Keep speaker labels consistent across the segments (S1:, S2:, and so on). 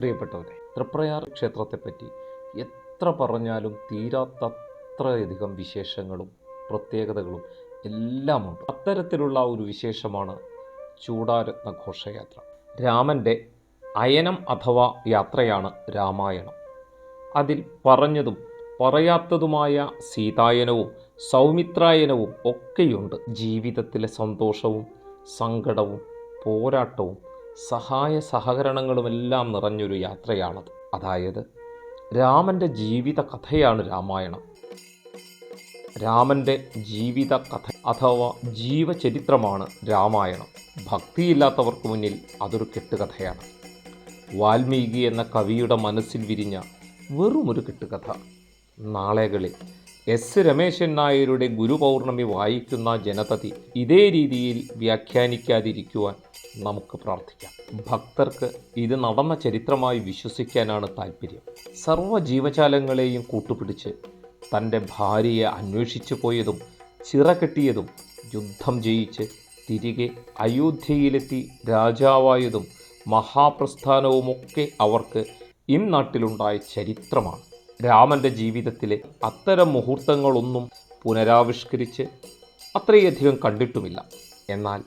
S1: പ്രിയപ്പെട്ടവരെ തൃപ്രയാർ ക്ഷേത്രത്തെപ്പറ്റി എത്ര പറഞ്ഞാലും തീരാത്തത്രയധികം വിശേഷങ്ങളും പ്രത്യേകതകളും എല്ലാമുണ്ട്. അത്തരത്തിലുള്ള ഒരു വിശേഷമാണ് ചൂടാരത്ന ഘോഷയാത്ര രാമന്റെ അയനം അഥവാ യാത്രയാണ് രാമായണം. അതിൽ പറഞ്ഞതും പറയാത്തതുമായ സീതായനവും സൗമിത്രായനവും ഒക്കെയുണ്ട്. ജീവിതത്തിലെ സന്തോഷവും സങ്കടവും പോരാട്ടവും സഹായ സഹകരണങ്ങളുമെല്ലാം നിറഞ്ഞൊരു യാത്രയാണത്. അതായത് രാമന്റെ ജീവിത കഥയാണ് രാമായണം. രാമന്റെ ജീവിത കഥ അഥവാ ജീവചരിത്രമാണ് രാമായണം. ഭക്തിയില്ലാത്തവർക്ക് മുന്നിൽ അതൊരു കെട്ടുകഥയാണ്. വാൽമീകി എന്ന കവിയുടെ മനസ്സിൽ വിരിഞ്ഞ വെറുമൊരു കെട്ടുകഥ. നാളെകളിൽ എസ്. രമേശൻ നായരുടെ ഗുരുപൗർണമി വായിക്കുന്ന ജനതതി ഇതേ രീതിയിൽ വ്യാഖ്യാനിക്കാതിരിക്കുവാൻ നമുക്ക് പ്രാർത്ഥിക്കാം. ഭക്തർക്ക് ഇത് നടന്ന ചരിത്രമായി വിശ്വസിക്കാനാണ് താല്പര്യം സർവ ജീവജാലങ്ങളെയും കൂട്ടുപിടിച്ച് തന്റെ ഭാര്യയെ അന്വേഷിച്ചു പോയതും ചിറകെട്ടിയതും യുദ്ധം ജയിച്ച് തിരികെ അയോധ്യയിലെത്തി രാജാവായതും മഹാപ്രസ്ഥാനവുമൊക്കെ അവർക്ക് ഇംനാട്ടിലുണ്ടായ ചരിത്രമാണ്. രാമന്റെ ജീവിതത്തിലെ അത്തരം മുഹൂർത്തങ്ങളൊന്നും പുനരാവിഷ്കരിച്ച് അത്രയധികം കണ്ടിട്ടുമില്ല. എന്നാൽ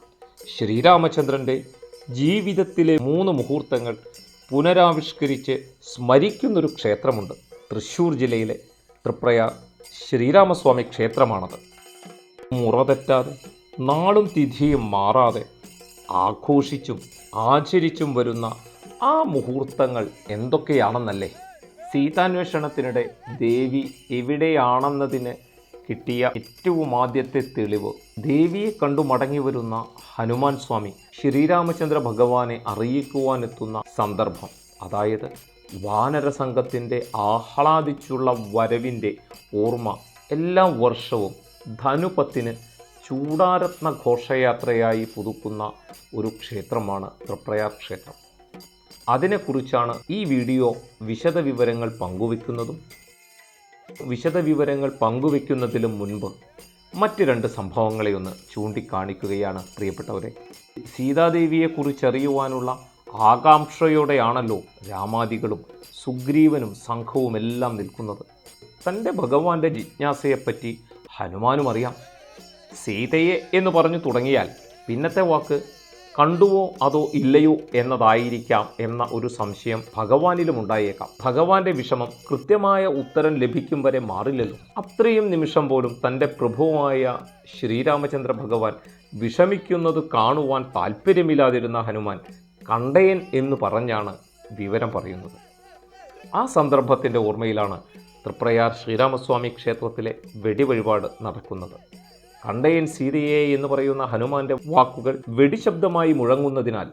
S1: ശ്രീരാമചന്ദ്രന്റെ ജീവിതത്തിലെ മൂന്ന് മുഹൂർത്തങ്ങൾ പുനരാവിഷ്കരിച്ച് സ്മരിക്കുന്നൊരു ക്ഷേത്രമുണ്ട്. തൃശ്ശൂർ ജില്ലയിലെ തൃപ്രയ ശ്രീരാമസ്വാമി ക്ഷേത്രമാണത്. മുറ തെറ്റാതെ നാളും തിഥിയും മാറാതെ ആഘോഷിച്ചും ആചരിച്ചും വരുന്ന ആ മുഹൂർത്തങ്ങൾ എന്തൊക്കെയാണെന്നല്ലേ? സീതാന്വേഷണത്തിനിടെ ദേവി എവിടെയാണെന്നതിന് കിട്ടിയ ഏറ്റവും ആദ്യത്തെ തെളിവ്. ദേവിയെ കണ്ടു മടങ്ങി വരുന്ന ഹനുമാൻ സ്വാമി ശ്രീരാമചന്ദ്ര ഭഗവാനെ അറിയിക്കുവാനെത്തുന്ന സന്ദർഭം. അതായത് വാനര സംഘത്തിന്റെ ആഹ്ലാദിച്ചുള്ള വരവിന്റെ ഓർമ്മ എല്ലാ വർഷവും ധനുപത്തിന് ചൂടാരത്ന ഘോഷയാത്രയായി പുതുക്കുന്ന ഒരു ക്ഷേത്രമാണ് തൃപ്രയാർ ക്ഷേത്രം. അതിനെക്കുറിച്ചാണ് ഈ വീഡിയോ വിശദവിവരങ്ങൾ പങ്കുവെക്കുന്നതും വിശദവിവരങ്ങൾ പങ്കുവെക്കുന്നതിലും മുൻപ് മറ്റ് രണ്ട് സംഭവങ്ങളെ ഒന്ന് ചൂണ്ടിക്കാണിക്കുകയാണ് പ്രിയപ്പെട്ടവരെ. സീതാദേവിയെക്കുറിച്ചറിയുവാനുള്ള ആകാംക്ഷയോടെയാണല്ലോ രാമാദികളും സുഗ്രീവനും സംഘവും എല്ലാം നിൽക്കുന്നത്. തന്റെ ഭഗവാന്റെ ജിജ്ഞാസയെപ്പറ്റി ഹനുമാനും അറിയാം. സീതയെ എന്ന് പറഞ്ഞു തുടങ്ങിയാൽ പിന്നത്തെ വാക്ക് കണ്ടുവോ അതോ ഇല്ലയോ എന്നതായിരിക്കാം എന്ന ഒരു സംശയം ഭഗവാനിലും ഉണ്ടായേക്കാം ഭഗവാന്റെ വിഷമം കൃത്യമായ ഉത്തരം ലഭിക്കും വരെ മാറില്ലല്ലോ. അത്രയും നിമിഷം പോലും തന്റെ പ്രഭുവായ ശ്രീരാമചന്ദ്ര ഭഗവാൻ വിഷമിക്കുന്നത് കാണുവാൻ താല്പര്യമില്ലാതിരുന്ന ഹനുമാൻ കണ്ടയൻ എന്ന് പറഞ്ഞാണ് വിവരം പറയുന്നത്. ആ സന്ദർഭത്തിന്റെ ഓർമ്മയിലാണ് തൃപ്രയാർ ശ്രീരാമസ്വാമി ക്ഷേത്രത്തിലെ വെടിവഴിപാട് നടക്കുന്നത്. കണ്ടയൻ സീതയെ എന്ന് പറയുന്ന ഹനുമാന്റെ വാക്കുകൾ വെടിശബ്ദമായി മുഴങ്ങുന്നതിനാൽ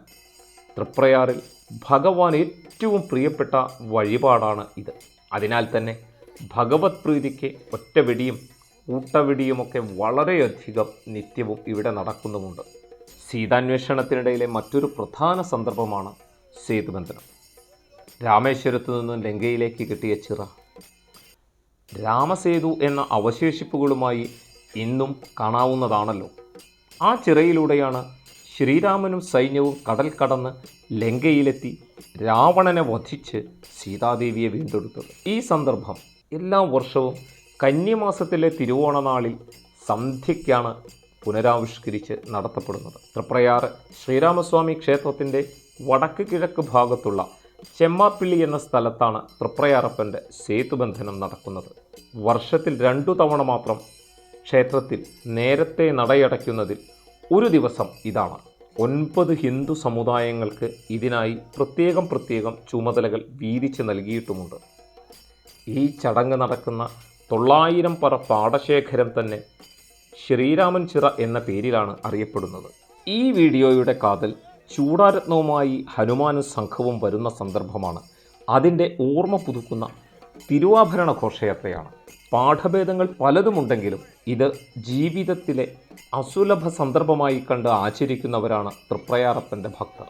S1: തൃപ്രയാറിൽ ഭഗവാൻ ഏറ്റവും പ്രിയപ്പെട്ട വഴിപാടാണ് ഇത്. അതിനാൽ തന്നെ ഭഗവത് പ്രീതിക്ക് ഒറ്റ വെടിയും കൂട്ടവെടിയുമൊക്കെ വളരെയധികം നിത്യവും ഇവിടെ നടക്കുന്നുമുണ്ട്. സീതാന്വേഷണത്തിനിടയിലെ മറ്റൊരു പ്രധാന സന്ദർഭമാണ് സേതുബന്ധനം. രാമേശ്വരത്തു നിന്നും ലങ്കയിലേക്ക് കിട്ടിയ ചിറ. രാമസേതു എന്ന അവശേഷിപ്പുകളുമായി ഇന്നും കാണാവുന്നതാണല്ലോ. ആ ചിറയിലൂടെയാണ് ശ്രീരാമനും സൈന്യവും കടൽ കടന്ന് ലങ്കയിലെത്തി രാവണനെ വധിച്ച് സീതാദേവിയെ വീണ്ടെടുത്തത്. ഈ സന്ദർഭം എല്ലാ വർഷവും കന്യമാസത്തിലെ തിരുവോണനാളിൽ സന്ധ്യയ്ക്കാണ് പുനരാവിഷ്കരിച്ച് നടത്തപ്പെടുന്നത്. തൃപ്രയാർ ശ്രീരാമസ്വാമി ക്ഷേത്രത്തിന്റെ വടക്ക് കിഴക്ക് ഭാഗത്തുള്ള ചെമ്മാപ്പിള്ളി എന്ന സ്ഥലത്താണ് തൃപ്രയാറപ്പന്റെ സേതുബന്ധനം നടക്കുന്നത്. വർഷത്തിൽ രണ്ടു തവണ മാത്രം ക്ഷേത്രത്തിൽ നേരത്തെ നടയടയ്ക്കുന്നതിൽ ഒരു ദിവസം ഇതാണ്. ഒൻപത് ഹിന്ദു സമുദായങ്ങൾക്ക് ഇതിനായി പ്രത്യേകം പ്രത്യേകം ചുമതലകൾ വീതിച്ച് നൽകിയിട്ടുമുണ്ട്. ഈ ചടങ്ങ് നടക്കുന്ന തൊള്ളായിരം പറ പാടശേഖരം തന്നെ ശ്രീരാമൻ ചിറ എന്ന പേരിലാണ് അറിയപ്പെടുന്നത്. ഈ വീഡിയോയുടെ കാതൽ ചൂടാരത്നവുമായി ഹനുമാനും സംഘവും വരുന്ന സന്ദർഭമാണ്. അതിന്റെ ഓർമ്മ പുതുക്കുന്ന തിരുവാഭരണ ഘോഷയാത്രയാണ് പാഠഭേദങ്ങൾ പലതുമുണ്ടെങ്കിലും ഇത് ജീവിതത്തിലെ അസുലഭ സന്ദർഭമായി കണ്ട് ആചരിക്കുന്നവരാണ് തൃപ്രയാറപ്പന്റെ ഭക്തർ.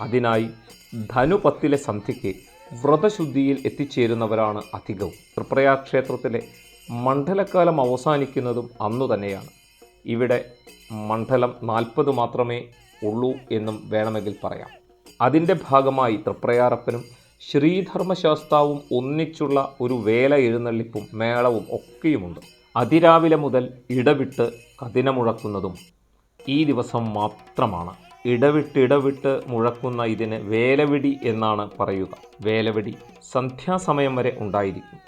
S1: അതിനായി ധനുപത്തിലെ സന്ധ്യയ്ക്ക് വ്രതശുദ്ധിയിൽ എത്തിച്ചേരുന്നവരാണ് അധികവും. തൃപ്രയാർ ക്ഷേത്രത്തിലെ മണ്ഡലക്കാലം അവസാനിക്കുന്നതും അന്നു തന്നെയാണ്. ഇവിടെ മണ്ഡലം നാൽപ്പത് മാത്രമേ ഉള്ളൂ എന്നും വേണമെങ്കിൽ പറയാം. അതിന്റെ ഭാഗമായി തൃപ്രയാറപ്പനും ശ്രീധർമ്മശാസ്താവും ഒന്നിച്ചുള്ള ഒരു വേല എഴുന്നള്ളിപ്പും മേളവും ഒക്കെയുമുണ്ട്. അതിരാവിലെ മുതൽ ഇടവിട്ട് കതിന മുഴക്കുന്നതും ഈ ദിവസം മാത്രമാണ്. ഇടവിട്ട് ഇടവിട്ട് മുഴക്കുന്ന ഇതിന് വേലവിടി എന്നാണ് പറയുക. വേലവിടി സന്ധ്യാസമയം വരെ ഉണ്ടായിരിക്കും.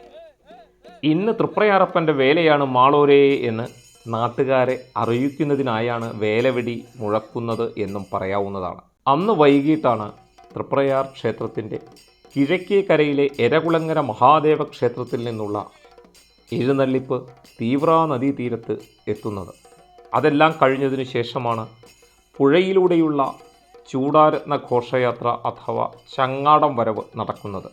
S1: ഇന്ന് തൃപ്രയാറപ്പന്റെ വേലയാണ് മാളോരേ എന്ന് നാട്ടുകാരെ അറിയിക്കുന്നതിനായാണ് വേലവെടി മുഴക്കുന്നത് എന്നും പറയാവുന്നതാണ്. അന്ന് വൈകിട്ടാണ് തൃപ്രയാർ ക്ഷേത്രത്തിന്റെ കിഴക്കേ കരയിലെ എരകുളങ്ങര മഹാദേവ ക്ഷേത്രത്തിൽ നിന്നുള്ള എഴുന്നള്ളിപ്പ് തീവ്ര നദീതീരത്ത് എത്തുന്നത്. അതെല്ലാം കഴിഞ്ഞതിനു ശേഷമാണ് പുഴയിലൂടെയുള്ള ചൂടാരത്ന ഘോഷയാത്ര അഥവാ ചങ്ങാടം വരവ് നടക്കുന്നത്.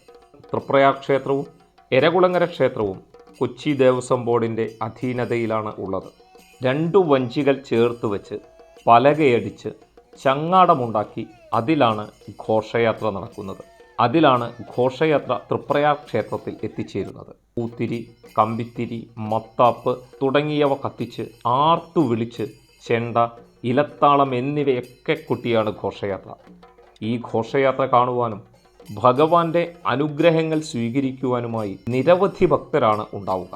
S1: തൃപ്രയാർ ക്ഷേത്രവും എരകുളങ്ങര ക്ഷേത്രവും കൊച്ചി ദേവസ്വം ബോർഡിന്റെ അധീനതയിലാണ് ഉള്ളത്. രണ്ടു വഞ്ചികൾ ചേർത്ത് വെച്ച് പലകയടിച്ച് ചങ്ങാടമുണ്ടാക്കി അതിലാണ് ഘോഷയാത്ര നടക്കുന്നത്. അതിലാണ് ഘോഷയാത്ര തൃപ്രയാർ ക്ഷേത്രത്തിൽ എത്തിച്ചേരുന്നത്. പൂത്തിരി കമ്പിത്തിരി മത്താപ്പ് തുടങ്ങിയവ കത്തിച്ച് ആർത്തു വിളിച്ച് ചെണ്ട ഇലത്താളം എന്നിവയൊക്കെ കുട്ടിയാണ് ഘോഷയാത്ര. ഈ ഘോഷയാത്ര കാണുവാനും ഭഗവാന്റെ അനുഗ്രഹങ്ങൾ സ്വീകരിക്കുവാനുമായി നിരവധി ഭക്തരാണ് ഉണ്ടാവുക.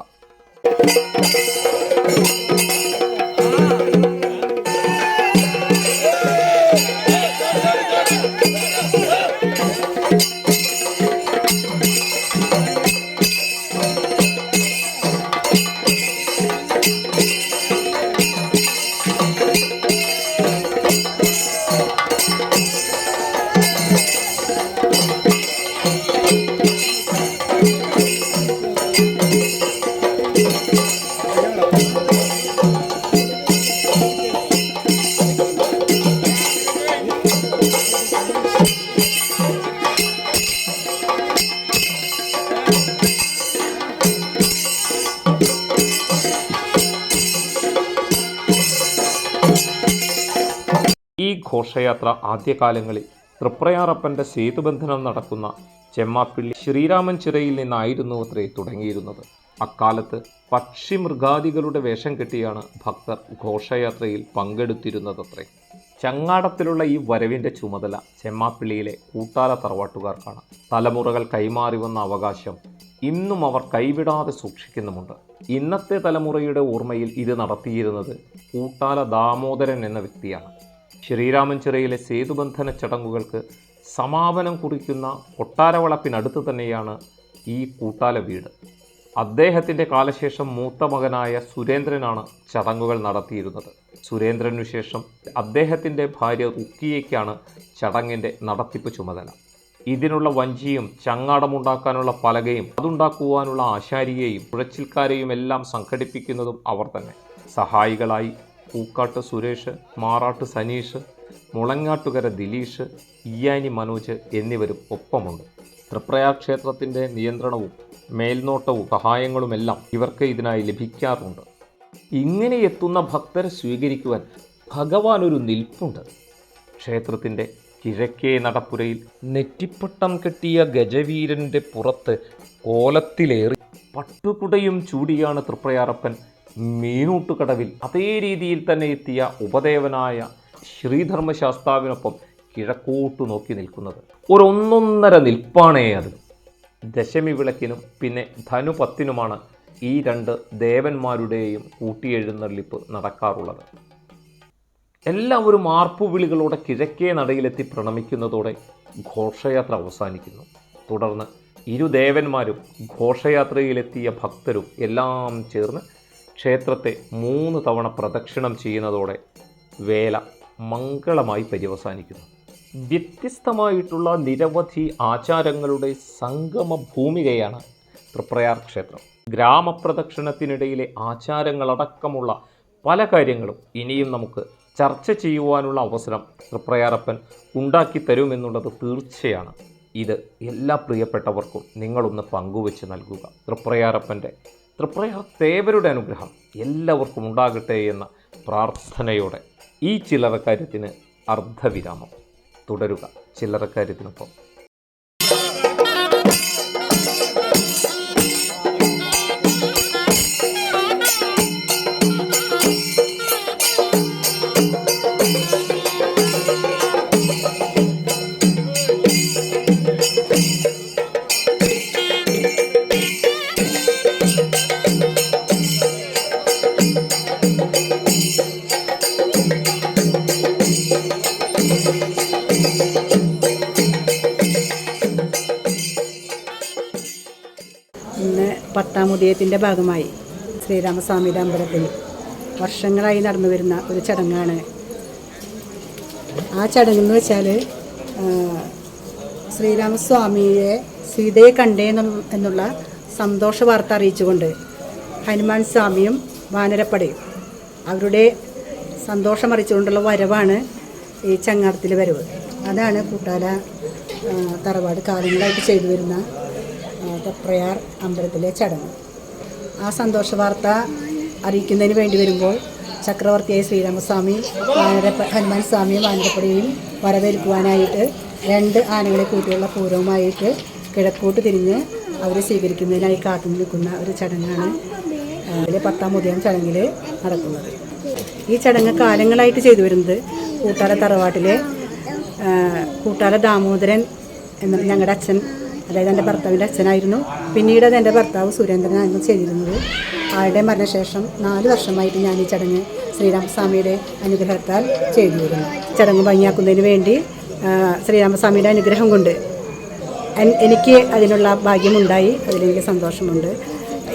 S1: ഘോഷയാത്ര ആദ്യകാലങ്ങളിൽ തൃപ്രയാറപ്പന്റെ സേതുബന്ധനം നടക്കുന്ന ചെമ്മാപ്പിള്ളി ശ്രീരാമൻ ചിറയിൽ നിന്നായിരുന്നു അത്രേ തുടങ്ങിയിരുന്നത്. അക്കാലത്ത് പക്ഷി മൃഗാദികളുടെ വേഷം കെട്ടിയാണ് ഭക്തർ ഘോഷയാത്രയിൽ പങ്കെടുത്തിരുന്നതത്രേ. ചങ്ങാടത്തിലുള്ള ഈ വരവിന്റെ ചുമതല ചെമ്മാപ്പിള്ളിയിലെ കൂട്ടാല തറവാട്ടുകാർക്കാണ് തലമുറകൾ കൈമാറി വന്ന അവകാശം ഇന്നും അവർ കൈവിടാതെ സൂക്ഷിക്കുന്നുമുണ്ട്. ഇന്നത്തെ തലമുറയുടെ ഓർമ്മയിൽ ഇത് നടത്തിയിരുന്നത് കൂട്ടാല ദാമോദരൻ എന്ന വ്യക്തിയാണ്. ശ്രീരാമൻ ചിറയിലെ സേതുബന്ധന ചടങ്ങുകൾക്ക് സമാപനം കുറിക്കുന്ന കൊട്ടാരവളപ്പിനടുത്ത് തന്നെയാണ് ഈ കൂട്ടാല വീട്. അദ്ദേഹത്തിന്റെ കാലശേഷം മൂത്ത മകനായ സുരേന്ദ്രനാണ് ചടങ്ങുകൾ നടത്തിയിരുന്നത്. സുരേന്ദ്രനു ശേഷം അദ്ദേഹത്തിന്റെ ഭാര്യ റുക്കിയയ്ക്കാണ് ചടങ്ങിന്റെ നടത്തിപ്പ് ചുമതല. ഇതിനുള്ള വഞ്ചിയും ചങ്ങാടമുണ്ടാക്കാനുള്ള പലകയും അതുണ്ടാക്കുവാനുള്ള ആശാരിയെയും പുഴച്ചിൽക്കാരെയും എല്ലാം സംഘടിപ്പിക്കുന്നതും അവർ തന്നെ. സഹായികളായി പൂക്കാട്ട് സുരേഷ് മാറാട്ട് സനീഷ് മുളങ്ങാട്ടുകര ദിലീഷ് ഇയാനി മനോജ് എന്നിവരും ഒപ്പമുണ്ട്. തൃപ്രയാർ ക്ഷേത്രത്തിന്റെ നിയന്ത്രണവും മേൽനോട്ടവും സഹായങ്ങളുമെല്ലാം ഇവർക്ക് ഇതിനായി ലഭിക്കാറുണ്ട്. ഇങ്ങനെ എത്തുന്ന ഭക്തരെ സ്വീകരിക്കുവാൻ ഭഗവാൻ ഒരു നിൽപ്പുണ്ട്. ക്ഷേത്രത്തിന്റെ കിഴക്കേ നടപ്പുരയിൽ നെറ്റിപ്പട്ടം കെട്ടിയ ഗജവീരന്റെ പുറത്ത് കോലത്തിലേറി പട്ടുകുടയും ചൂടിയാണ് തൃപ്രയാറപ്പൻ മീനൂട്ടുകടവിൽ അതേ രീതിയിൽ തന്നെ എത്തിയ ഉപദേവനായ ശ്രീധർമ്മശാസ്താവിനൊപ്പം കിഴക്കോട്ട് നോക്കി നിൽക്കുന്നത്. ഒരൊന്നൊന്നര നിൽപ്പാണേ അത്. ദശമി വിളക്കിനും പിന്നെ ധനുപത്തിനുമാണ് ഈ രണ്ട് ദേവന്മാരുടെയും കൂട്ടിയെഴുന്നള്ളിപ്പ് നടക്കാറുള്ളത്. എല്ലാവരും ആർപ്പുവിളികളോടെ കിഴക്കേ നടയിലെത്തി പ്രണമിക്കുന്നതോടെ ഘോഷയാത്ര അവസാനിക്കുന്നു. തുടർന്ന് ഇരു ദേവന്മാരും ഘോഷയാത്രയിലെത്തിയ ഭക്തരും എല്ലാം ചേർന്ന് ക്ഷേത്രത്തെ മൂന്ന് തവണ പ്രദക്ഷിണം ചെയ്യുന്നതോടെ വേല മംഗളമായി പര്യവസാനിക്കുന്നു. വ്യത്യസ്തമായിട്ടുള്ള നിരവധി ആചാരങ്ങളുടെ സംഗമ ഭൂമികയാണ് തൃപ്രയാർ ക്ഷേത്രം. ഗ്രാമപ്രദക്ഷിണത്തിനിടയിലെ ആചാരങ്ങളടക്കമുള്ള പല കാര്യങ്ങളും ഇനിയും നമുക്ക് ചർച്ച ചെയ്യുവാനുള്ള അവസരം തൃപ്രയാറപ്പൻ ഉണ്ടാക്കി തരുമെന്നുള്ളത് തീർച്ചയാണ്. ഇത് എല്ലാ പ്രിയപ്പെട്ടവർക്കും നിങ്ങളൊന്ന് പങ്കുവെച്ച് നൽകുക. തൃപ്രയാറപ്പന്റെ തൃപ്രയാർ ദേവരുടെ അനുഗ്രഹം എല്ലാവർക്കും ഉണ്ടാകട്ടെ എന്ന പ്രാർത്ഥനയോടെ ഈ ചില്ലറക്കാര്യത്തിന് അർദ്ധവിരാമം തുടരുക. ചില്ലറക്കാര്യത്തിനൊപ്പം
S2: പത്താം ഉദയത്തിന്റെ ഭാഗമായി ശ്രീരാമസ്വാമിയുടെ അമ്പലത്തിൽ വർഷങ്ങളായി നടന്നു വരുന്ന ഒരു ചടങ്ങാണ്. ആ ചടങ്ങെന്ന് വെച്ചാൽ ശ്രീരാമസ്വാമിയെ സീതയെ കണ്ടേ എന്നും- എന്നുള്ള സന്തോഷ വാർത്ത അറിയിച്ചുകൊണ്ട് ഹനുമാൻ സ്വാമിയും വാനരപ്പടയും അവരുടെ സന്തോഷം അറിയിച്ചുകൊണ്ടുള്ള വരവാണ് ഈ ചങ്ങാടത്തിൽ വരവ്. അതാണ് കൂട്ടാല തറവാട് കാലങ്ങളായിട്ട് ചെയ്തു വരുന്ന തപ്രയാർ അമ്പലത്തിലെ ചടങ്ങ്. ആ സന്തോഷ വാർത്ത അറിയിക്കുന്നതിന് വേണ്ടി വരുമ്പോൾ ചക്രവർത്തിയായ ശ്രീരാമസ്വാമി വാനര ഹനുമാൻ സ്വാമിയും വാനരപ്പടിയും വരവേൽക്കുവാനായിട്ട് രണ്ട് ആനകളെ കൂട്ടിയുള്ള പൂരവുമായിട്ട് കിഴക്കോട്ട് തിരിഞ്ഞ് അവരെ സ്വീകരിക്കുന്നതിനായി കാത്തു നിൽക്കുന്ന ഒരു ചടങ്ങാണ് അതിലെ പത്താം ഉദയം ചടങ്ങിൽ നടക്കുന്നത്. ഈ ചടങ്ങ് കാലങ്ങളായിട്ട് ചെയ്തു വരുന്നത് കൂട്ടാല തറവാട്ടിലെ കൂട്ടാല ദാമോദരൻ എന്ന ഞങ്ങളുടെ അച്ഛൻ അതായത് എന്റെ ഭർത്താവിന്റെ അച്ഛനായിരുന്നു. പിന്നീട് അത് എന്റെ ഭർത്താവ് സുരേന്ദ്രനായിരുന്നു ചെയ്തിരുന്നത്. ആളുടെ മരണശേഷം നാല് വർഷമായിട്ട് ഞാൻ ഈ ചടങ്ങ് ശ്രീരാമസ്വാമിയുടെ അനുഗ്രഹത്താൽ ചെയ്തു വരുന്നു ചടങ്ങ് ഭംഗിയാക്കുന്നതിന് വേണ്ടി ശ്രീരാമസ്വാമിയുടെ അനുഗ്രഹം കൊണ്ട് എനിക്ക് അതിനുള്ള ഭാഗ്യമുണ്ടായി. അതിലെനിക്ക് സന്തോഷമുണ്ട്.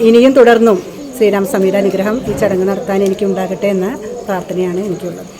S2: ഇനിയും തുടർന്നും ശ്രീരാമസ്വാമിയുടെ അനുഗ്രഹം ഈ ചടങ്ങ് നടത്താൻ എനിക്ക് ഉണ്ടാകട്ടെ എന്ന പ്രാർത്ഥനയാണ് എനിക്കുള്ളത്.